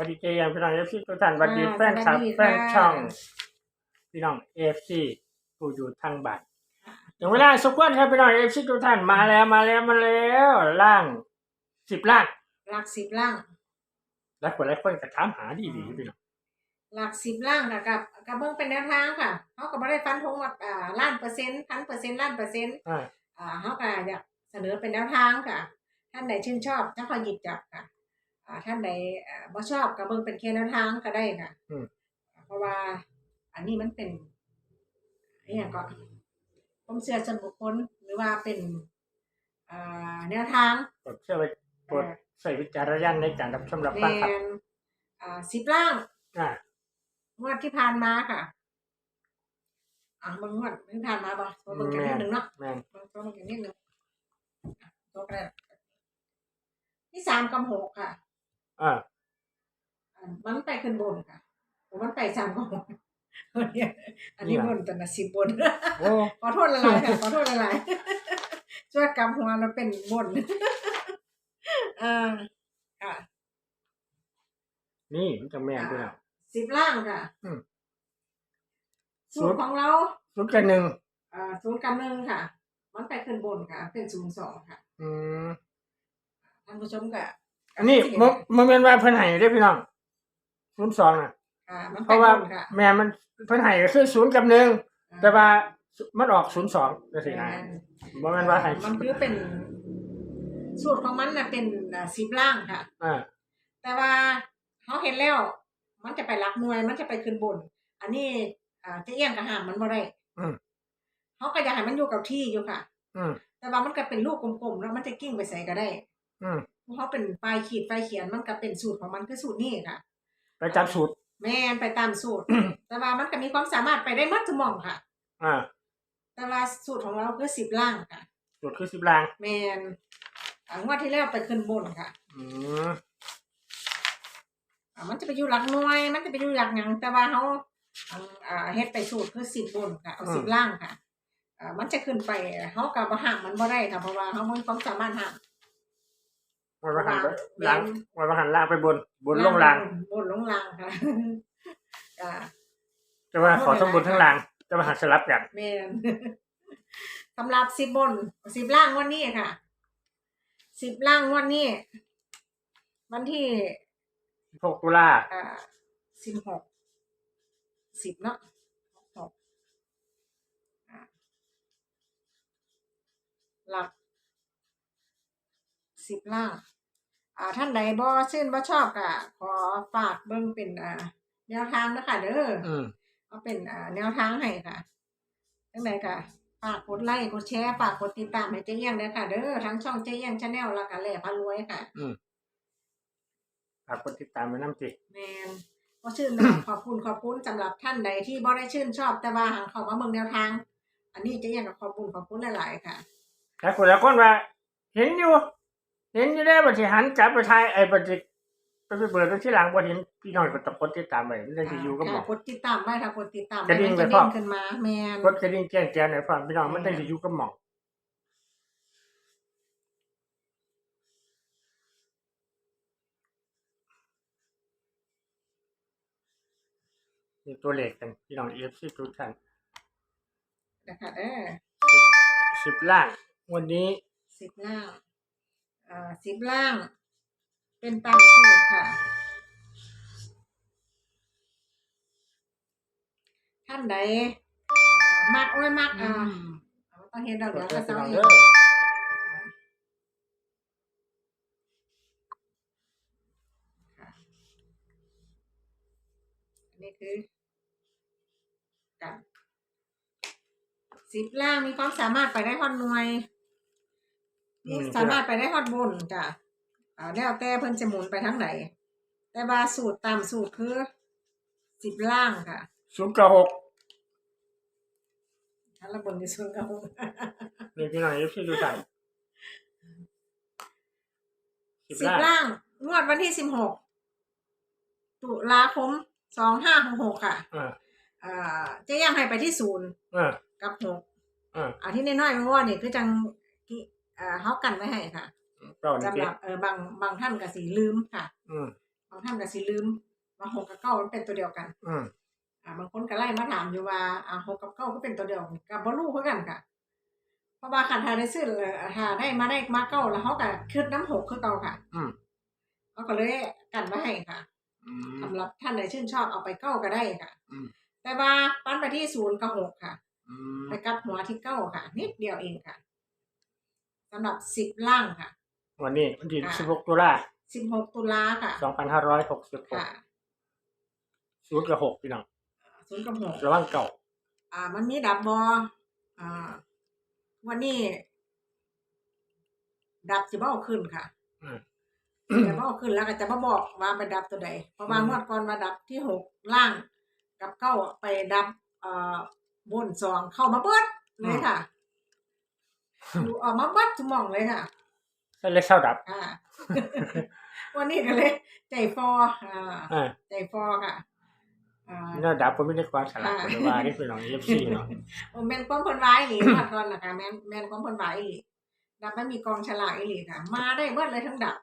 วัสดีเจยังพี่น้องเอฟซีทุกท่านสวัสดีอ่าแฟนคลับสวัสดีแฟค่ะนช่อง พี่น้องเอฟซีผู้อยู่ทางบ้านถึงเวลาสมควรครับพี่น้องเอฟซีทุกท่านมาแล้วมาแล้วมาแล้วล่างสิบล่างหลักสิบล่างแล้วคนหลายคนก็ถามหาดีดีๆพี่น้องหลักสิบล่างนะกับกับเบิ่งเป็นแนวทางค่ะเขาก็ไม่ได้ฟันธงว่าอ่าล้านเปอร์เซ็นต์พันเปอร์เซ็นต์ล้านเปอร์เซ็นต์อ่าอ่าเขาก็อยากเสนอเป็นแนวทางค่ะ ท่านใดชื่นชอบจะคอยหยิบจับค่ะอ่า ท่านใดอ่าบ่ชอบก็เบิ่งเป็นแค่แนวทางก็ได้ค่ะอืมเพราะว่า อันนี้มันเป็นอหย่างก็ผมเชื่อส่วนบุคคลหรือว่าเป็นอ่าแนวทางกดเชื่อไว้กดใส่วิจารณญาณในการรับชมรับแมฟังครับนอ่าสิบล่างอ่างวดที่ผ่านมาค่ะอ่ามึงงวดที่ผ่านมาบ่ตัวมึงกันนิดนึงเนาะแม่นมึงตัวมึงกันนิดนึงอะตัวแรกที่สามกับหกค่ะ อ่าอ่ามันไปขึ้นบนค่ะผมมันไปสามกับหกอันนี้อันนี้บนแต่ละสิบบนโอ้ขอโทษละลายค่ะขอโทษละลายช่วยกำหัวเราเป็นบนอ่าค่ะ นี่มันจะแม่นพี่น้องสิบล่างค่ะอืมสูตรของเราศูนย์กับหนึ่งอ่าศูนย์กับหนึ่งค่ะ มันไปขึ้นบนค่ะ เป็นศูนย์สองค่ะ อืมท่านผู้ชมก็ อันนี้โมโมเมนต์ว่าเพิ่นให้ได้อพี่น้องศูนย์สองอะ อ่ามันเพไปราะว่าบนค่ะแม่มันเพิ่นให้ก็คือศูนย์กับหนึ่งแต่ว่ามันออกศูนย์สองก็สินะบ่แม่นว่าให้มันคือเป็นสูตรของมันน่ะเป็นอ่าสิบล่างค่ะ อ่า แต่ว่าเขาเห็นแล้ว มันจะไปรักหน่วย มันจะไปขึ้นบน อันนี้อ่าเจะเอี้ยงกับหามมันบ่ได้อืม เขาก็อยากให้มันอยู่กับที่อยู่ค่ะ อืมแต่ว่ามันก็เป็นลูกกลมๆแล้วมันจะกิ้งไปใส่ก็ได้ อืม เพราะเป็นปลายขีดปลายเขียนมันก็เป็นสูตรของมันคือสูตรนี้ค่ะ ไปจับสูตร แม่นไปตามสูตร แต่ว่ามันก็มีความสามารถไปได้หมัดทุกหมองค่ะ อ่า แต่ว่าสูตรของเราคือสิบล่างค่ะสูตรคือสิบลาง แมนอ่างวดที่แล้วไปขึ้นบนค่ะ อืมอ่ามันจะไปอยู่หลักหน่วย มันจะไปอยู่หลักหยังแต่ว่าเขาอ่าอ่าเฮ็ดไปสูตรคือสิบบนค่ะเอาสิบล่างค่ะอ่ามันจะขึ้นไปเขากับบ่ห้ามมันบ่ได้ค่ะเพราะว่าเขาไม่มีความสามารถห้าม วันประหันวางล่างวันประหันล่างไปบน บนลงล่าง บนลงล่างค่ะอ่าจะว่าขอทั้งบนทั้งล่างจะมาหักสลับกันแมนสำหรับสิบบนสิบล่างงวันนี้ค่ะสิบล่างงวันนี้ วันที่พวกตุลาอ่าสิบหกสิบเนาะหกอ่าหลัก สิบล่างอ่าท่านใดบ่ชื่นบ่ชอบก็ขอฝากเบิ่งเป็นอ่าแนวทางนะคะเด้ออืมเอาเป็นอ่าแนวทางให้ค่ะจังไดก็ฝากกดไลค์กดแชร์ฝากกดติดตามให้เจ๊เอี้ยงด้วยค่ะ เด้อทั้งช่องเจ๊เอี้ยงชาแนลแล้วก็แหล่พารวยค่ะ อืมฝากคนติดตามไว้น้ำจิแมนก็ชื่นนะขอบคุณขอบคุณสำหรับท่านใดที่บ่ได้ชื่นชอบแต่ว่าหังเข้ามาเบิ่งแนวทาง อันนี้เจ๊เอี้ยงก็ขอบคุณขอบคุณหลายๆค่ะแล้วคนละคนว่าเห็นอยู่ เห็นอยู่ได้บัดสิหันจับไปทายไอ้บัดสิไปไปเปิดไว้ที่หลังบ่เห็นพี่น้องก็ต้องกดติดตามไว้มันจะอยู่กับหมอค่ะกดติดตามไว้ค่ะกดติดตามกระดิ่งมันจะไว้พร้เด้อมงขึ้นมาแมนกดกระดิ่งแจ้งเตือนให้ฟังพี่น้องมันต้องสิอยู่กับหมอนี่ตัวเลขกันพี่น้อง EFC ทุกท่านนะคะเออสิบล่าง วันนี้สิบล่างอ่า สิบล่าง เป็นตามสูตรค่ะ ท่านใดอ่ามักโอ้ยมักอ่าต้องเห็นเรากเดี๋ยดวเตือก็นจะพี่น้องเห็เด้นออันนี่คือกันสิบล่างมีความสามารถไปได้ฮอดหน่วย อืม สามารถไปได้ฮอดบนจ้ะอ่าแล้วแต่เพิ่นจะหมุนไปทั้งไหน แต่ว่าสูตรตามสูตรคือสิบล่างค่ะศูนย์กับหกทั้งระบนที่สุดก็นี่พี่น้อง EFC ทุกท่านสิบสิบล่างล่างงวดวันที่สิบหกตุลาคมสองห้าหกหกค่ะ อ่าอ่าเจ๊ยังให้ไปที่ศูนย์อ่ากับหกอ่าอ่าที่น้อยๆเพราะว่านี่คือจัง ที่อ่าเขากันไว้ให้ค่ะเปล่านี่สำหเจ๊รับเออบางบางท่านก็สิลืมค่ะ อืมบางท่านก็สิลืมว่าหกกับเก้ามันเป็นตัวเดียวกันอืมอ่าบางคนก็ไล่มาถามอยู่ว่าอ่าหกกับเก้าก็เป็นตัวเดียวกันกับบ่รู้คือกันค่ะ เพราะว่าคันทาได้ซื้อเลยถ้าได้มาได้มาเก้าแล้วเขาก็คิดน้ำหกคือเก่าค่ะอืมเขาก็เลยกันไว้ให้ค่ะ อืม สำหรับท่านใดชื่นชอบเอาไปเก้าก็ได้ค่ะ อืม แต่ว่าปั้นไปที่ศูนย์กับหกค่ะ อืมไปกับหัวที่เก้าค่ะ นิดเดียวเองค่ะ สำหรับสิบล่างค่ะ วันนี้วันที่ค่ะสิบหกตุลาสิบหกตุลาค่ะสองพันห้าร้อยหกสิบหกค่ะศูนย์กับหกพี่น้องศูนย์กับหกระหว่างเก่าอ่า มันมีดับบออ่า วันนี้ ดับจะบ่เอาขึ้นค่ะ อืม จะบ่เอาขึ้นแล้วก็จะบ่บอกว่าไปดับตัวใดเพราะว่างวดก่อนมาดับที่หกล่าง กับเก้าไปดับเอ่อบนสองเข้ามาเบิดเลยค่ะ ดูออกมาเบิดทุกหมองเลยค่ะก็เลยเศร้าดับ อ่า วันนี้ก็เลยใจฟออ่าอ่าใจฟอค่ะ อ่าเนื้อดับผมไม่ได้ความสลับค่ะคนว่านี่คือน้องเอฟซีเนาะโอ้แม่นความเพิ่นไว้อีหลีมาก่อนนะคะแม่นแม่นความเพิ่นไว้อีหลีดับไม่มีกองฉลากอีหลีค่ะ มาได้เบิดเลยทั้งดับ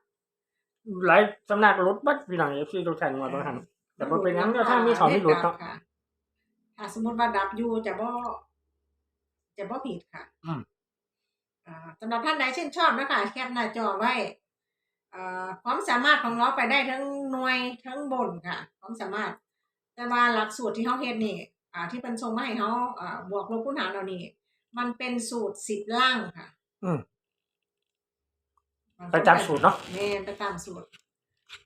หลายสำนักรถบัสพี่น้องเอฟซีทุกท่านมาต้องทำแต่พอเป็นงั้นก็ถ้ามีของมีรถดัเนาะบค่ะถ้าสมมติว่าดับอยู่จะบ่จะบ่ผิดค่ะอืมอ่า สำหรับท่านใดชื่นชอบนะคะแคปหน้าจอไว้อ่าความสามารถของเราไปได้ทั้งหน่วยทั้งบนค่ะความสามารถ แต่ว่าหลักสูตรที่เขาเฮ็ดนี่อ่าที่เป็นทรงมาให้เขาอ่าบวกลบคูณหารเรานี่มันเป็นสูตรสิบล่างค่ะ อืมไปตามสูตรเนาะแม่นไปตามสูตร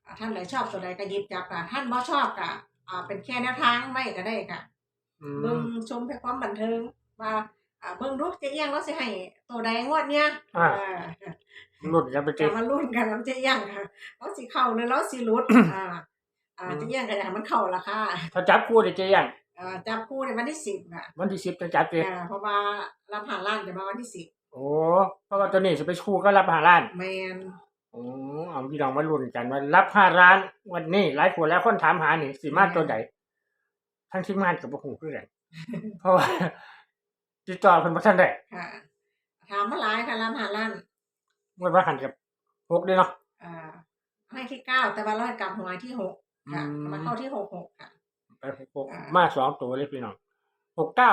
อ่าท่านใดชอบตัวใดก็หยิบจับอะท่านบ่ชอบก็อ่าเป็นแค่แนวทางไว้ก็ได้ค่ะอืเบิ่งมชมเพื่อความบันเทิงว่า อ่าเบิ่งดูเจ๊เอียงเราสิให้ตัวใดงวดเนี้ยอ่า อ่าหลุดกันไปเจจะมาลุ้นกันว่าเจ๊เอียงค่ะเราสิเข้าหรือเราสิหลุดอ่าอ่าเจ๊เอียงก็อยากให้มันเข้าละค่ะถ้าจับคู่ได้เจยังอ่าจับคู่ในวันที่สิบค่ะวันที่สิบจะจับเจอ่าเพราะว่ารับผ่านล้านจะมาวันที่สิบโอ้เพราะว่าตัวนี้จะไปคู่ก็รับห้าล้านแมนโอ้เอาพี่น้องมาลุ้นกันว่ารับห้าล้าน วันนี้หลายคนแล้วคนถามหานี่สีมาตัวใดทั้งทีมงานกับบุคคลคือกันเพราะว่า ติดต่อเพิ่นบ่ทันได้ค่ะ ถามมาหลายค่ะรับผ่านล้านเมื่อว่าหันกับพกด้วยเนาะ อ่าให้ที่เก้าแต่ว่าเราให้กลับหัวที่หกค่ะอืม มาเข้าที่หกหกค่ะ ไปพกอ่ามาสองตัวเลยพี่น้องหกเก้า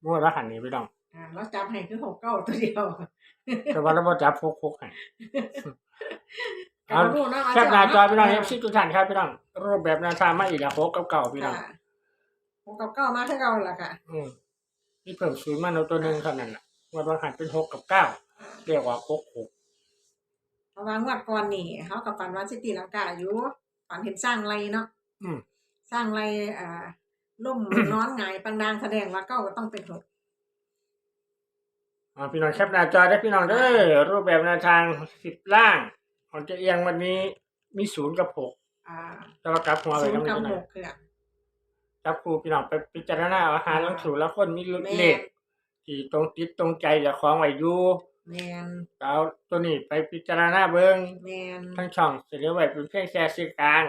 เมื่อว่าหันนี่พี่น้องอ่าเราจับให้คือหกเก้าตัวเดียวแต่ว่าเราบ่จับพกพกให้กลับมาดูเนาะว่าแคปหน้าจอพี่น้องเาเอฟซีทุกท่านครับพี่น้องรูปแบบแนวทางมาอีกแล้วพกเก่าๆพี่น้องค่ะหกกับเก้ามาเท่าเก่าล่ะค่ะ อืม นี่เพิ่มศูนย์มาเอาตัวหนึ่งเท่านั้นน่ะว่าว่าหันเป็นหกกับเก้าเรียกว่าหกหกเพราะว่างวดก่อนนี่เขากับฝันวันสิตีลังกาอยู่ฝันเห็นสร้างไรเนาะอืมสร้างไรอ่าล่มนอนหงายปังดางแสดงว่าเก้าก็ต้องเป็นหกอ่าพี่น้องแคปหน้าจอได้พี่น้องเด้อรูปแบบแนวทางสิบล่างของเจะเอียงวันนี้มีศูนย์กับหกอ่าแต่ว่ากลับหัวไปศูนก็ย์ไม่กับเป็นไรหกคือ จับครูพี่น้องไปพิจารณาเอาอาหารลังถูแล้วคนมีแม่เลขที่ตรงติดตรงใจจะของไว้อยู่แมนเอาตัวนี้ไปพิจารณาเบิ่งแมนทั้งช่องเสนอไว้เป็นเพียงแค่สื่อกลาง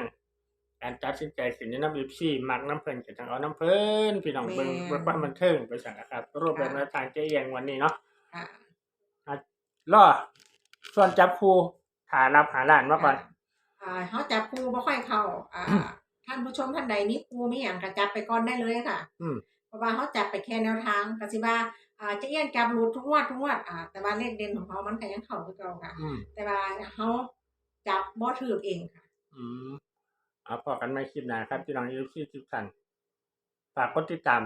การตัดสินใจสินน้ำบีซี่มักน้ำเพลินกับทางเอาน้ำเพลินพี่น้องเบิ่งเบิ่งความบันเทิงไปสั่งนะครับรูปแบบแนวทางเจ๊เอียงวันนี้เนาะค่ะรอส่วนจับครูหารับหาหลานมาก่อนอ่าเขาจับครูบ่ค่อยเข้าอ่าท่านผู้ชมท่านใดมีครูมีอย่างก็จับไปก่อนได้เลยค่ะ อืมเพราะว่าเขาจับไปแค่แนวทางกสิบาอ่าเจะเอี้ยนจับรูดทุกงวดทุกงวดอ่าแต่ว่าเลขเด่นของเขามันก็ยังเข้าคือเก่าค่ะ อืมแต่ว่าเขาจับบ่ถือเองค่ะ อืมเอาพอกันไม่คลิปหนาครับพี่น้องยูซี่ทุกท่านฝากกดติดตาม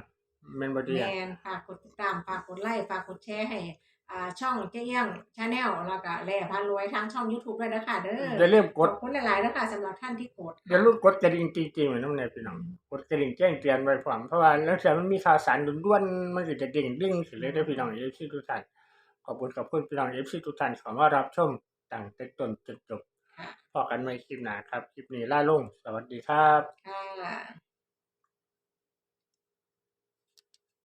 เมนบอดีแมนฝากกดติดตามฝากกดไลค์ฝากกดแชร์ให้อ่า ช่องเจ๊เอี้ยงชาแนลแล้วก็แล่พารวยทางช่อง YouTube ด้วยนะคะเด้ออย่าลืมกขดอบคุณหลายๆนะคะสำหรับท่านที่กดอย่าลืมกดกระดิ่งจริงๆเหมือนน้องเนยพี่น้องกดกระดิ่งแจ้งเตือนไว้พร้อมเพราะว่าแล้วเสียมันมีข่าวสารด่วนๆมันก็จะเด้งดึงขึ้นเลยได้อพี่น้องยูซี่ทุกท่านขอบคุณขอบคุณพี่น้องยูซี่ทุกท่านขอมารับชมตั้งแต่ต้นจนจบค่ะพอกันไม่คลิปหนาครับคลิปนี้ล่าลงสวัสดีครับค่ะ